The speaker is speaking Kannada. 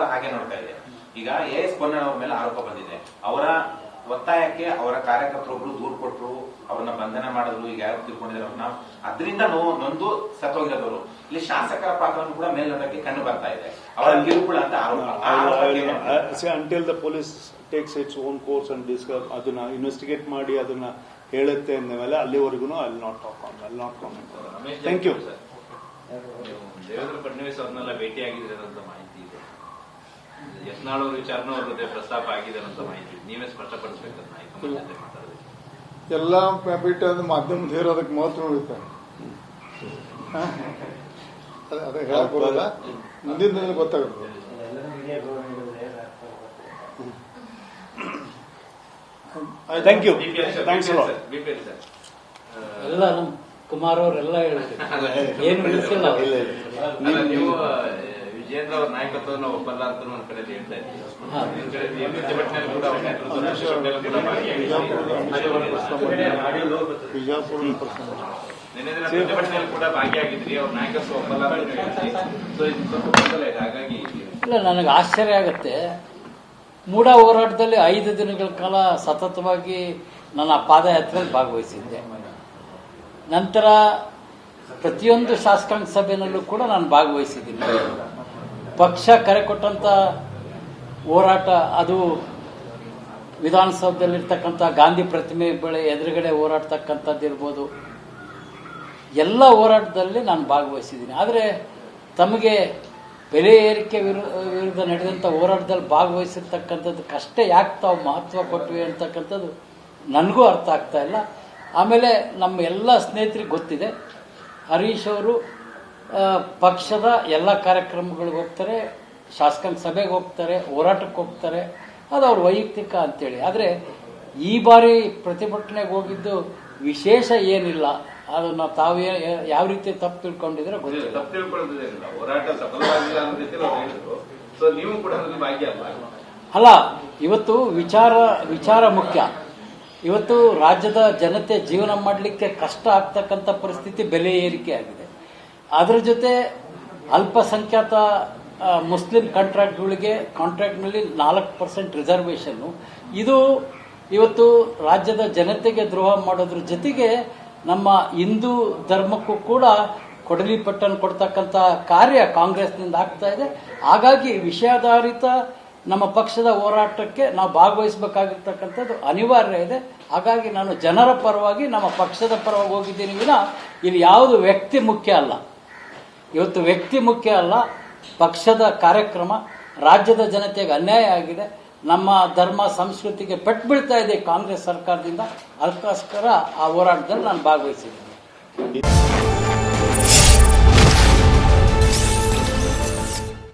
ಕೂಡ ಹಾಗೆ ನೋಡ್ತಾ ಇದೆ. ಈಗ ಎ ಎಸ್ ಅವ್ರ ಮೇಲೆ ಆರೋಪ ಬಂದಿದೆ. ಅವರ ಒತ್ತಾಯಕ್ಕೆ ಅವರ ಕಾರ್ಯಕರ್ತರೊಬ್ರು ದೂರು ಕೊಟ್ಟರು ಅವ್ರನ್ನ ಬಂಧನ ಮಾಡಿದ್ರು ಈಗ ಯಾರು ತಿಳ್ಕೊಂಡಿದ್ರು ಅವ್ರನ್ನ. ಅದರಿಂದ ನೋವು ನೊಂದು ಸತ್ತೋಗಿರೋದವರು. ಇಲ್ಲಿ ಶಾಸಕರ ಪಾತ್ರವನ್ನು ಕೂಡ ಮೇಲ್ನೋಟಕ್ಕೆ ಕಂಡು ಬರ್ತಾ ಇದೆ. ಅವರ ಕಿರುಕುಳ ಅಂತ ಆರೋಪ? Until the police takes its own course and discuss ಅದನ್ನ ಇನ್ವೆಸ್ಟಿಗೇಟ್ ಮಾಡಿ ಅದನ್ನ ಹೇಳುತ್ತೆ ಅಂದಮೇಲೆ ಅಲ್ಲಿವರೆಗೂ ಅಲ್ಲಿ ನಾಟ್ ಟಾಕ್ ಆನ್ ಅಲ್ಲಿ not comment thank you Devendra Fadnavis ಅವ್ರನ್ನೆಲ್ಲ ಭೇಟಿಯಾಗಿದ್ದೀರ ಅಂತ ಮಾಹಿತಿ ಇದೆ. ಯತ್ನಾಳ್ ಅವ್ರ ವಿಚಾರನೂ ಅವ್ರ ಜೊತೆ ಪ್ರಸ್ತಾಪ ಆಗಿದೆ ಅಂತ ಮಾಹಿತಿ. ನೀವೇ ಸ್ಪಷ್ಟಪಡಿಸಬೇಕಂತ ಹೈಕಮಾಂಡ್ ಜೊತೆ ಮಾತಾಡಿದ್ರೆ ಎಲ್ಲ ಬಿಟ್ಟು ಅದು ಮಾಧ್ಯಮದ ಇರೋದಕ್ಕೆ ಮಾತ್ರ ಉಳಿತಾರೆ ಅದೇ ಹೇಳಕ್ ಬರೋಲ್ಲ ಮುಂದಿನ ದಿನ ಗೊತ್ತಾಗುತ್ತೆ. ಥ್ಯಾಂಕ್ ಯು ಥ್ಯಾಂಕ್ಸ್ ಎಲ್ಲ ನಮ್ಮ ಕುಮಾರ್ ಅವರೆಲ್ಲ ಹೇಳಿದ್ರು ಏನು ಇಲ್ಲ ನೀವು ವಿಜೇಂದ್ರ ಅವ್ರ ನಾಯಕತ್ವವನ್ನು ಒಪ್ಪಲ್ಲ ಅಂತ ಒಂದ್ ಕಡೆ ಹೇಳ್ತಾ ನೀವು ಪ್ರತಿಭಟನೆಯಲ್ಲಿ ಕೂಡ ನಿನ್ನೆ ಭಾಗಿಯಾಗಿದ್ರಿ ಅವ್ರ ನಾಯಕತ್ವ ಒಪ್ಪಲ್ಲ ಅಂತ ಇದೆ ಹಾಗಾಗಿ ಇಲ್ಲ ನನಗೆ ಆಶ್ಚರ್ಯ ಆಗುತ್ತೆ. ಮೂಡ ಹೋರಾಟದಲ್ಲಿ ಐದು ದಿನಗಳ ಕಾಲ ಸತತವಾಗಿ ನನ್ನ ಪಾದಯಾತ್ರೆಯಲ್ಲಿ ಭಾಗವಹಿಸಿದ್ದೆ. ನಂತರ ಪ್ರತಿಯೊಂದು ಶಾಸಕಾಂಗ ಸಭೆಯಲ್ಲೂ ಕೂಡ ನಾನು ಭಾಗವಹಿಸಿದ್ದೀನಿ. ಪಕ್ಷ ಕರೆ ಕೊಟ್ಟಂತ ಹೋರಾಟ, ಅದು ವಿಧಾನಸೌಧದಲ್ಲಿರ್ತಕ್ಕಂಥ ಗಾಂಧಿ ಪ್ರತಿಮೆ ಬೆಳೆ ಎದುರುಗಡೆ ಹೋರಾಡ್ತಕ್ಕಂಥದ್ದು ಇರ್ಬೋದು. ಎಲ್ಲ ಹೋರಾಟದಲ್ಲಿ ನಾನು ಭಾಗವಹಿಸಿದ್ದೀನಿ. ಆದರೆ ತಮಗೆ ಬೆಲೆ ಏರಿಕೆ ವಿರು- ವಿರುದ್ಧ ನಡೆದಂಥ ಹೋರಾಟದಲ್ಲಿ ಭಾಗವಹಿಸಿರ್ತಕ್ಕಂಥದ್ದಕ್ಕಷ್ಟೇ ಯಾಕೆ ತಾವು ಮಹತ್ವ ಕೊಟ್ವಿ ಅಂತಕ್ಕಂಥದ್ದು ನನಗೂ ಅರ್ಥ ಆಗ್ತಾ ಇಲ್ಲ. ಆಮೇಲೆ ನಮ್ಮ ಎಲ್ಲ ಸ್ನೇಹಿತರಿಗೆ ಗೊತ್ತಿದೆ. ಹರೀಶ್ ಅವರು ಪಕ್ಷದ ಎಲ್ಲ ಕಾರ್ಯಕ್ರಮಗಳಿಗೆ ಹೋಗ್ತಾರೆ ಶಾಸಕನ ಸಭೆಗೆ ಹೋಗ್ತಾರೆ ಹೋರಾಟಕ್ಕೆ ಹೋಗ್ತಾರೆ. ಅದು ಅವ್ರ ವೈಯಕ್ತಿಕ ಅಂತೇಳಿ. ಆದರೆ ಈ ಬಾರಿ ಪ್ರತಿಭಟನೆಗೆ ಹೋಗಿದ್ದು ವಿಶೇಷ ಏನಿಲ್ಲ. ಅದನ್ನ ತಾವು ಯಾವ ರೀತಿ ತಪ್ಪು ತಿಳ್ಕೊಂಡಿದ್ರೆ ಗೊತ್ತಿಲ್ಲ. ಹೋರಾಟ ಅಲ್ಲ ಇವತ್ತು ವಿಚಾರ ವಿಚಾರ ಮುಖ್ಯ. ಇವತ್ತು ರಾಜ್ಯದ ಜನತೆ ಜೀವನ ಮಾಡಲಿಕ್ಕೆ ಕಷ್ಟ ಆಗ್ತಕ್ಕಂಥ ಪರಿಸ್ಥಿತಿ ಬೆಲೆ ಏರಿಕೆ ಆಗಿದೆ. ಅದರ ಜೊತೆ ಅಲ್ಪಸಂಖ್ಯಾತ ಮುಸ್ಲಿಂ ಕಾಂಟ್ರಾಕ್ಟ್ಗಳಿಗೆ ಕಾಂಟ್ರಾಕ್ಟ್ನಲ್ಲಿ ನಾಲ್ಕು ಪರ್ಸೆಂಟ್ ರಿಸರ್ವೇಷನ್ನು ಇದು ಇವತ್ತು ರಾಜ್ಯದ ಜನತೆಗೆ ದ್ರೋಹ ಮಾಡೋದ್ರ ಜೊತೆಗೆ ನಮ್ಮ ಹಿಂದೂ ಧರ್ಮಕ್ಕೂ ಕೂಡ ಕೊಡಲಿ ಪಟ್ಟನ್ ಕೊಡ್ತಕ್ಕಂಥ ಕಾರ್ಯ ಕಾಂಗ್ರೆಸ್ನಿಂದ ಆಗ್ತಾ ಇದೆ. ಹಾಗಾಗಿ ವಿಷಯಾಧಾರಿತ ನಮ್ಮ ಪಕ್ಷದ ಹೋರಾಟಕ್ಕೆ ನಾವು ಭಾಗವಹಿಸಬೇಕಾಗಿರ್ತಕ್ಕಂಥದ್ದು ಅನಿವಾರ್ಯ ಇದೆ. ಹಾಗಾಗಿ ನಾನು ಜನರ ಪರವಾಗಿ, ನಮ್ಮ ಪಕ್ಷದ ಪರವಾಗಿ ಹೋಗಿದ್ದೀನಿ ವಿನ, ಇಲ್ಲಿ ಯಾವುದು ವ್ಯಕ್ತಿ ಮುಖ್ಯ ಅಲ್ಲ. ಇವತ್ತು ವ್ಯಕ್ತಿ ಮುಖ್ಯ ಅಲ್ಲ, ಪಕ್ಷದ ಕಾರ್ಯಕ್ರಮ, ರಾಜ್ಯದ ಜನತೆಗೆ ಅನ್ಯಾಯ ಆಗಿದೆ. ನಮ್ಮ ಧರ್ಮ, ಸಂಸ್ಕೃತಿಗೆ ಪೆಟ್ಟು ಬೀಳ್ತಾ ಇದೆ ಕಾಂಗ್ರೆಸ್ ಸರ್ಕಾರದಿಂದ. ಅದಕ್ಕೋಸ್ಕರ ಆ ಹೋರಾಟದಲ್ಲಿ ನಾನು ಭಾಗವಹಿಸಿದ್ದೀನಿ.